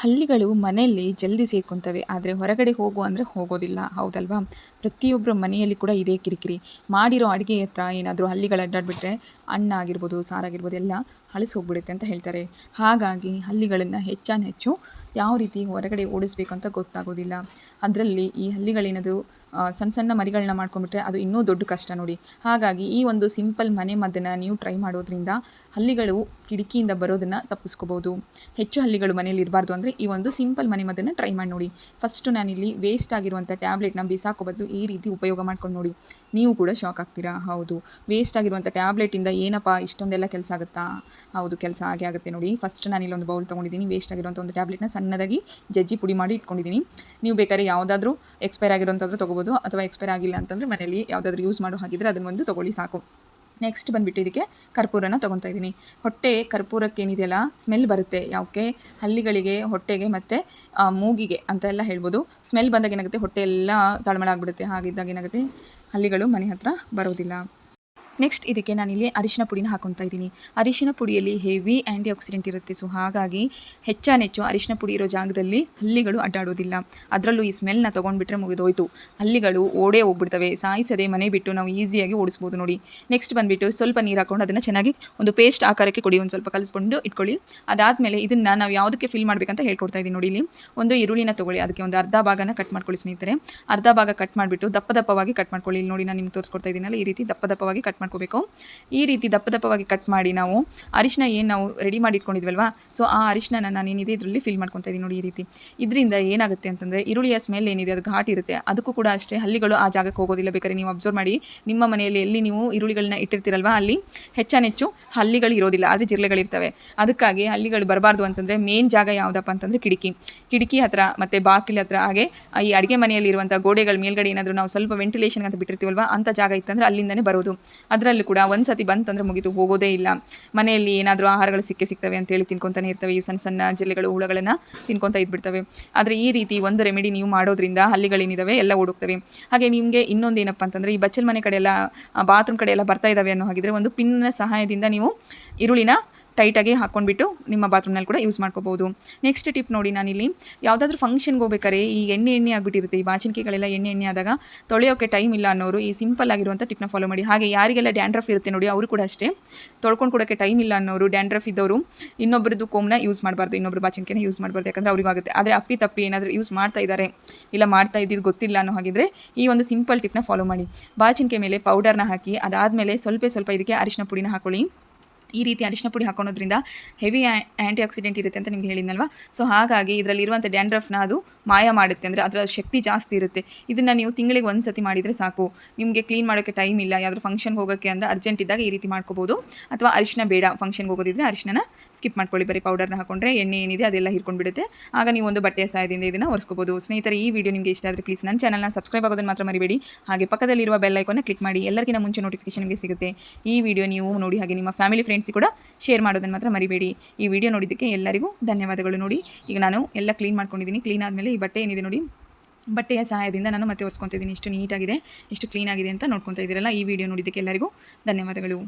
ಹಳ್ಳಿಗಳು ಮನೆಯಲ್ಲಿ ಜಲ್ದಿ ಸೇರ್ಕೊತವೆ, ಆದರೆ ಹೊರಗಡೆ ಹೋಗು ಅಂದರೆ ಹೋಗೋದಿಲ್ಲ. ಹೌದಲ್ವಾ? ಪ್ರತಿಯೊಬ್ಬರ ಮನೆಯಲ್ಲಿ ಕೂಡ ಇದೇ ಕಿರಿಕಿರಿ. ಮಾಡಿರೋ ಅಡುಗೆ ಹತ್ರ ಏನಾದರೂ ಹಳ್ಳಿಗಳು ಅಡ್ಡಾಡ್ಬಿಟ್ರೆ ಅಣ್ಣ ಆಗಿರ್ಬೋದು ಸಾರಾಗಿರ್ಬೋದು ಎಲ್ಲ ಹಳಸಿ ಹೋಗ್ಬಿಡುತ್ತೆ ಅಂತ ಹೇಳ್ತಾರೆ. ಹಾಗಾಗಿ ಹಳ್ಳಿಗಳನ್ನು ಹೆಚ್ಚಾನು ಹೆಚ್ಚು ಯಾವ ರೀತಿ ಹೊರಗಡೆ ಓಡಿಸ್ಬೇಕು ಅಂತ ಗೊತ್ತಾಗೋದಿಲ್ಲ. ಅದರಲ್ಲಿ ಈ ಹಳ್ಳಿಗಳೇನದು ಸಣ್ಣ ಸಣ್ಣ ಮರಿಗಳನ್ನ ಮಾಡ್ಕೊಂಡ್ಬಿಟ್ರೆ ಅದು ಇನ್ನೂ ದೊಡ್ಡ ಕಷ್ಟ ನೋಡಿ. ಹಾಗಾಗಿ ಈ ಒಂದು ಸಿಂಪಲ್ ಮನೆ ಮದ್ದನ್ನು ನೀವು ಟ್ರೈ ಮಾಡೋದ್ರಿಂದ ಹಳ್ಳಿಗಳು ಕಿಟಕಿಯಿಂದ ಬರೋದನ್ನು ತಪ್ಪಿಸ್ಕೋಬೋದು. ಹೆಚ್ಚು ಹಲ್ಲಿಗಳು ಮನೇಲಿ ಇರಬಾರ್ದು ಅಂದರೆ ಈ ಒಂದು ಸಿಂಪಲ್ ಮನೆ ಮದ್ದನ್ನು ಟ್ರೈ ಮಾಡಿ ನೋಡಿ. ಫಸ್ಟು ನಾನಿಲ್ಲಿ ವೇಸ್ಟ್ ಆಗಿರುವಂಥ ಟ್ಯಾಬ್ಲೆಟ್ನ ಬಿಸಾಕೋ ಬದಲು ಈ ರೀತಿ ಉಪಯೋಗ ಮಾಡ್ಕೊಂಡು ನೋಡಿ. ನೀವು ಕೂಡ ಶಾಕ್ ಆಗ್ತೀರಾ? ಹೌದು. ವೇಸ್ಟ್ ಆಗಿರುವಂಥ ಟ್ಯಾಬ್ಲೆಟಿಂದ ಏನಪ್ಪ? ಇಷ್ಟೊಂದೆಲ್ಲ ಕೆಲಸ ಆಗುತ್ತಾ? ಹೌದು, ಕೆಲಸ ಆಗೇ ಆಗುತ್ತೆ ನೋಡಿ. ಫಸ್ಟ್ ನಾನು ಇಲ್ಲೊಂದು ಬೌಲ್ ತೊಗೊಂಡಿದ್ದೀನಿ. ವೇಸ್ಟ್ ಆಗಿರುವಂಥ ಒಂದು ಟ್ಯಾಬ್ಲೆಟ್ನ ಸಣ್ಣದಾಗಿ ಜಜ್ಜಿ ಪುಡಿ ಮಾಡಿ ಇಟ್ಕೊಂಡಿದ್ದೀನಿ. ನೀವು ಬೇಕಾದ್ರೆ ಯಾವುದಾದ್ರೂ ಎಕ್ಸ್ಪೈರ್ ಆಗಿರೋಂಥದ್ದು ತೊಗೋಬೋದು ಅಥವಾ ಎಕ್ಸ್ಪೈರ್ ಆಗಿಲ್ಲ ಅಂತಂದರೆ ಮನೆಯಲ್ಲಿ ಯಾವುದಾದ್ರೂ ಯೂಸ್ ಮಾಡೋ ಹಾಗಿದ್ರೆ ಅದನ್ನು ಒಂದು ತೊಗೊಳ್ಳಿ ಸಾಕು. ನೆಕ್ಸ್ಟ್ ಬಂದುಬಿಟ್ಟು ಇದಕ್ಕೆ ಕರ್ಪೂರನ ತೊಗೊತಾ ಇದ್ದೀನಿ. ಹೊಟ್ಟೆ ಕರ್ಪೂರಕ್ಕೆ ಏನಿದೆಯಲ್ಲ ಸ್ಮೆಲ್ ಬರುತ್ತೆ ಯಾಕೆ ಹಲ್ಲಿಗಳಿಗೆ ಹೊಟ್ಟೆಗೆ ಮತ್ತು ಮೂಗಿಗೆ ಅಂತ ಎಲ್ಲ ಹೇಳ್ಬೋದು. ಸ್ಮೆಲ್ ಬಂದಾಗ ಏನಾಗುತ್ತೆ? ಹೊಟ್ಟೆ ಎಲ್ಲ ತಳಮಳ ಆಗಿಬಿಡುತ್ತೆ. ಹಾಗಿದ್ದಾಗ ಏನಾಗುತ್ತೆ? ಹಲ್ಲಿಗಳು ಮನೆ ಹತ್ರ ಬರೋದಿಲ್ಲ. ನೆಕ್ಸ್ಟ್ ಇದಕ್ಕೆ ನಾನಿಲ್ಲಿ ಅರಿಶಿನ ಪುಡಿನ ಹಾಕೊತಾ ಇದ್ದೀನಿ. ಅರಿಶಿನ ಪುಡಿಯಲ್ಲಿ ಹೆವಿ ಆ್ಯಂಟಿ ಆಕ್ಸಿಡೆಂಟ್ ಇರುತ್ತೆ. ಸೊ ಹಾಗಾಗಿ ಹೆಚ್ಚಾನೆಚ್ಚು ಅರಿಶಿನ ಪುಡಿ ಇರೋ ಜಾಗದಲ್ಲಿ ಹಲ್ಲಿಗಳು ಅಡ್ಡಾಡೋದಿಲ್ಲ. ಅದರಲ್ಲೂ ಈ ಸ್ಮೆಲ್ನ ತೊಗೊಂಡ್ಬಿಟ್ರೆ ಮುಗಿದೋಯ್ತು. ಹಲ್ಲಿಗಳು ಓಡೇ ಹೋಗ್ಬಿಡ್ತವೆ. ಸಾಯಿಸದೆ ಮನೆ ಬಿಟ್ಟು ನಾವು ಈಸಿಯಾಗಿ ಓಡಿಸ್ಬೋದು ನೋಡಿ. ನೆಕ್ಸ್ಟ್ ಬಂದುಬಿಟ್ಟು ಸ್ವಲ್ಪ ನೀರು ಹಾಕೊಂಡು ಅದನ್ನು ಚೆನ್ನಾಗಿ ಒಂದು ಪೇಸ್ಟ್ ಆಕಾರಕ್ಕೆ ಕೊಡಿ. ಒಂದು ಸ್ವಲ್ಪ ಕಲಿಸ್ಕೊಂಡು ಇಟ್ಕೊಳ್ಳಿ. ಅದಾದಮೇಲೆ ಇದನ್ನು ನಾವು ಯಾವುದಕ್ಕೆ ಫಿಲ್ ಮಾಡಬೇಕಂತ ಹೇಳ್ಕೊಡ್ತಾ ಇದ್ದೀನಿ ನೋಡಿ ಇಲ್ಲಿ. ಒಂದು ಈರುಳ್ಳಿನ ತೊಗೊಳ್ಳಿ. ಅದಕ್ಕೆ ಒಂದು ಅರ್ಧ ಭಾಗನ ಕಟ್ ಮಾಡ್ಕೊಳ್ಳಿ ಸ್ನೇಹಿತರೆ. ಅರ್ಧ ಭಾಗ ಕಟ್ ಮಾಡಿಬಿಟ್ಟು ದಪ್ಪ ದಪ್ಪವಾಗಿ ಕಟ್ ಮಾಡ್ಕೊಳ್ಳಿ. ಇಲ್ಲಿ ನೋಡಿ ನಾನು ನಿಮ್ಗೆ ತೋರಿಸ್ಕೊಡ್ತಾ ಇದ್ದೀನಲ್ಲ ಈ ರೀತಿ ದಪ್ಪ ದಪ್ಪವಾಗಿ ಕಟ್ ಮಾಡ್ಕೋಬೇಕು. ಈ ರೀತಿ ದಪ್ಪ ದಪ್ಪವಾಗಿ ಕಟ್ ಮಾಡಿ ನಾವು ಅರಿಶಿನ ಏನು ನಾವು ರೆಡಿ ಮಾಡಿ ಇಟ್ಕೊಂಡಿದ್ವಲ್ವಾ ಸೊ ಆ ಅರಿಶಿನ ನಾನು ಇದರಲ್ಲಿ ಫಿಲ್ ಮಾಡ್ಕೊತಾ ಇದ್ದೀನಿ ನೋಡಿ ಈ ರೀತಿ. ಇದರಿಂದ ಏನಾಗುತ್ತೆ ಅಂತಂದರೆ ಈರುಳ್ಳಿಯ ಸ್ಮೆಲ್ ಏನಿದೆ ಅದು ಘಾಟ್ ಇರುತ್ತೆ. ಅದಕ್ಕೂ ಕೂಡ ಅಷ್ಟೇ ಹಲ್ಲಿಗಳು ಆ ಜಾಗಕ್ಕೆ ಹೋಗೋದಿಲ್ಲ. ಬೇಕಾದ್ರೆ ನೀವು ಅಬ್ಸರ್ವ್ ಮಾಡಿ, ನಿಮ್ಮ ಮನೆಯಲ್ಲಿ ಎಲ್ಲಿ ನೀವು ಈರುಳ್ಳಿಗಳನ್ನ ಇಟ್ಟಿರ್ತೀರಲ್ವಾ? ಅಲ್ಲಿ ಹೆಚ್ಚಾನೆಚ್ಚು ಹಲ್ಲಿಗಳು ಇರೋದಿಲ್ಲ, ಆದರೆ ಜಿರಲೆಗಳಿರ್ತವೆ ಅದಕ್ಕಾಗಿ ಹಲ್ಲಿಗಳು ಬರಬಾರ್ದು ಅಂತಂದರೆ ಮೇನ್ ಜಾಗ ಯಾವುದಪ್ಪ ಅಂತಂದರೆ ಕಿಟಕಿ. ಕಿಟಕಿ ಹತ್ರ ಮತ್ತು ಬಾಕಿಲ ಹತ್ರ ಹಾಗೆ ಈ ಅಡುಗೆ ಮನೆಯಲ್ಲಿ ಇರುವಂಥ ಗೋಡೆಗಳ ಮೇಲ್ಗಡೆ ಏನಾದರೂ ನಾವು ಸ್ವಲ್ಪ ವೆಂಟಿಲೇಷನ್ ಅಂತ ಬಿಟ್ಟಿರ್ತೀವಲ್ವ? ಅಂಥ ಜಾಗ ಇತ್ತಂದರೆ ಅಲ್ಲಿಂದನೇ ಬರೋದು. ಅದರಲ್ಲೂ ಕೂಡ ಒಂದು ಸತಿ ಬಂತಂದ್ರೆ ಮುಗಿತು ಹೋಗೋದೇ ಇಲ್ಲ. ಮನೆಯಲ್ಲಿ ಏನಾದರೂ ಆಹಾರಗಳು ಸಿಕ್ಕೇ ಸಿಗ್ತವೆ ಅಂತೇಳಿ ತಿನ್ಕೊತಾನೆ ಇರ್ತವೆ. ಈ ಸಣ್ಣ ಸಣ್ಣ ಜಿಲ್ಲೆಗಳು ಹುಳಗಳನ್ನು ತಿನ್ಕೊತಾ ಇದ್ಬಿಡ್ತವೆ. ಆದರೆ ಈ ರೀತಿ ಒಂದು ರೆಮಿಡಿ ನೀವು ಮಾಡೋದ್ರಿಂದ ಹಳ್ಳಿಗಳೇನಿದಾವೆ ಎಲ್ಲ ಓಡೋಗ್ತವೆ. ಹಾಗೆ ನಿಮಗೆ ಇನ್ನೊಂದು ಏನಪ್ಪ ಅಂತಂದರೆ ಈ ಬಚ್ಚಲ್ ಮನೆ ಕಡೆ ಎಲ್ಲ ಬಾತ್ರೂಮ್ ಕಡೆ ಎಲ್ಲ ಬರ್ತಾ ಇದ್ದಾವೆ ಅನ್ನೋ ಹಾಗಿದ್ರೆ ಒಂದು ಪಿನ್ನ ಸಹಾಯದಿಂದ ನೀವು ಈರುಳ್ಳಿನ ಟೈಟಾಗಿ ಹಾಕ್ಕೊಂಡ್ಬಿಟ್ಟು ನಿಮ್ಮ ಬಾತ್ರೂಮ್ನಲ್ಲಿ ಕೂಡ ಯೂಸ್ ಮಾಡ್ಕೋಬೋದು. ನೆಕ್ಸ್ಟ್ ಟಿಪ್ ನೋಡಿ ನಾನಿಲ್ಲಿ. ಯಾವುದಾದ್ರೂ ಫಂಕ್ಷನ್ಗೆ ಹೋಗ್ಬೇಕಾದ್ರೆ ಈ ಎಣ್ಣೆ ಎಣ್ಣೆ ಆಗಿಬಿಟ್ಟಿರುತ್ತೆ. ಈ ಬಾಚಿನ್ಕೆಗಳೆಲ್ಲ ಎಣ್ಣೆ ಎಣ್ಣೆ ಆದಾಗ ತೊಳೆಯೋಕ್ಕೆ ಟೈಮ್ ಇಲ್ಲ ಅನ್ನೋರು ಈ ಸಿಂಪಲ್ ಆಗಿರುವಂಥ ಟಿಪ್ನ ಫಾಲೋ ಮಾಡಿ. ಹಾಗೆ ಯಾರಿಗೆಲ್ಲ ಡ್ಯಾಂಡ್ರಫ್ ಇರುತ್ತೆ ನೋಡಿ ಅವರು ಕೂಡ ಅಷ್ಟೇ. ತೊಳ್ಕೊಂಡು ಕೊಡೋಕ್ಕೆ ಟೈಮ್ ಇಲ್ಲ ಅನ್ನೋರು ಡ್ಯಾಂಡ್ರಫ್ ಇದ್ದವರು ಇನ್ನೊಬ್ಬರದ್ದು ಕೋಮ್ನ ಯೂಸ್ ಮಾಡಬಾರ್ದು ಇನ್ನೊಬ್ಬರು ಬಾಚಿನ್ಕೆನ ಯೂಸ್ ಮಾಡಬಾರ್ದು. ಯಾಕಂದರೆ ಅವ್ರಿಗೂ ಆಗುತ್ತೆ. ಆದರೆ ಅಪ್ಪಿ ತಪ್ಪಿ ಏನಾದರೂ ಯೂಸ್ ಮಾಡ್ತಾ ಇದ್ದಾರೆ ಇಲ್ಲ ಮಾಡ್ತಾ ಇದ್ದಿದ್ದು ಗೊತ್ತಿಲ್ಲ ಅನ್ನೋ ಹಾಗಿದ್ರೆ ಈ ಒಂದು ಸಿಂಪಲ್ ಟಿಪ್ನ ಫಾಲೋ ಮಾಡಿ. ಬಾಚಿನ್ಕೆ ಮೇಲೆ ಪೌಡರ್ನ ಹಾಕಿ, ಅದಾದಮೇಲೆ ಸ್ವಲ್ಪ ಸ್ವಲ್ಪ ಇದಕ್ಕೆ ಅರಿಶಿನ ಪುಡಿನ ಹಾಕೊಳ್ಳಿ. ಈ ರೀತಿ ಅರಿಶಿನ ಪುಡಿ ಹಾಕೊಳೋದ್ರಿಂದ ಹೆವಿ ಆ್ಯಂಟಿ ಆಕ್ಸಿಡೆಂಟ್ ಇರುತ್ತೆ ಅಂತ ನಿಮ್ಗೆ ಹೇಳಿದ್ನಲ್ವ? ಸೊ ಹಾಗಾಗಿ ಇದರಲ್ಲಿರುವಂಥ ಡ್ಯಾಂಡ್ರಫ್ನ ಅದು ಮಾಯ ಮಾಡುತ್ತೆ ಅಂದರೆ ಅದರ ಶಕ್ತಿ ಜಾಸ್ತಿ ಇರುತ್ತೆ. ಇದನ್ನು ನೀವು ತಿಂಗಳಿಗೆ ಒಂದು ಸತಿ ಮಾಡಿದರೆ ಸಾಕು. ನಿಮಗೆ ಕ್ಲೀನ್ ಮಾಡೋಕ್ಕೆ ಟೈಮ್ ಇಲ್ಲ, ಯಾವ್ದಾದ್ರು ಫಂಕ್ಷನ್ ಹೋಗೋಕ್ಕೆ ಅಂದರೆ ಅರ್ಜೆಂಟ್ ಇದ್ದಾಗ ಈ ರೀತಿ ಮಾಡ್ಕೋಬೋದು. ಅಥವಾ ಅರಿಶಿನ ಬೇಡ ಫಂಕ್ಷನ್ಗೆ ಹೋಗೋದಿದ್ರೆ ಅರಿಶಿನ ಸ್ಕಿಪ್ ಮಾಡ್ಕೊಳ್ಳಿ. ಬರೀ ಪೌಡರ್ನ ಹಾಕೊಂಡ್ರೆ ಎಣ್ಣೆ ಏನಿದೆ ಅದೆಲ್ಲ ಹಿರ್ಕೊಂಡ್ಬಿಡುತ್ತೆ. ಆಗ ನೀವು ಒಂದು ಬಟ್ಟೆಯ ಸಹಾಯದಿಂದ ಇದನ್ನು ಒರೆಸ್ಕೋಬೋದು. ಸ್ನೇಹಿತರೆ, ಈ ವಿಡಿಯೋ ನಿಮಗೆ ಇಷ್ಟ ಆದರೆ ಪ್ಲೀಸ್ ನನ್ನ ಚಾನಲ್ನ ಸಬ್ಸ್ಕ್ರೈಬ್ ಆಗೋದನ್ನು ಮಾತ್ರ ಮರಿಬೇಡಿ. ಹಾಗೆ ಪಕ್ಕದಲ್ಲಿರುವ ಬೆಲ್ ಐಕಾನ್ನ ಕ್ಲಿಕ್ ಮಾಡಿ. ಎಲ್ಲರಿಗಿಂತ ಮುಂಚೆ ನೋಟಿಫಿಕೇಶನ್ ನಿಮಗೆ ಸಿಗುತ್ತೆ. ಈ ವಿಡಿಯೋ ನೀವು ನೋಡಿ ಹಾಗೆ ನಿಮ್ಮ ಫ್ಯಾಮಿಲಿ ಫ್ರೆಂಡ್ಸ್ ಕೂಡ ಶೇರ್ ಮಾಡೋದನ್ನು ಮಾತ್ರ ಮರಿಬೇಡಿ. ಈ ವಿಡಿಯೋ ನೋಡಿದ್ದಕ್ಕೆ ಎಲ್ಲರಿಗೂ ಧನ್ಯವಾದಗಳು ನೋಡಿ. ಈಗ ನಾನು ಎಲ್ಲ ಕ್ಲೀನ್ ಮಾಡ್ಕೊಂಡಿದ್ದೀನಿ. ಕ್ಲೀನ್ ಆದಮೇಲೆ ಈ ಬಟ್ಟೆ ಏನಿದೆ ನೋಡಿ, ಬಟ್ಟೆಯ ಸಹಾಯದಿಂದ ನಾನು ಮತ್ತೆ ಒರೆಸ್ಕೊತಿದ್ದೀನಿ ಇಷ್ಟು ನೀಟಾಗಿದೆ ಎಷ್ಟು ಕ್ಲೀನಾಗಿದೆ ಅಂತ ನೋಡ್ಕೊತಾ ಇದ್ದೀರಲ್ಲ ಈ ವಿಡಿಯೋ ನೋಡಿದ್ದಕ್ಕೆ ಎಲ್ಲರಿಗೂ ಧನ್ಯವಾದಗಳು.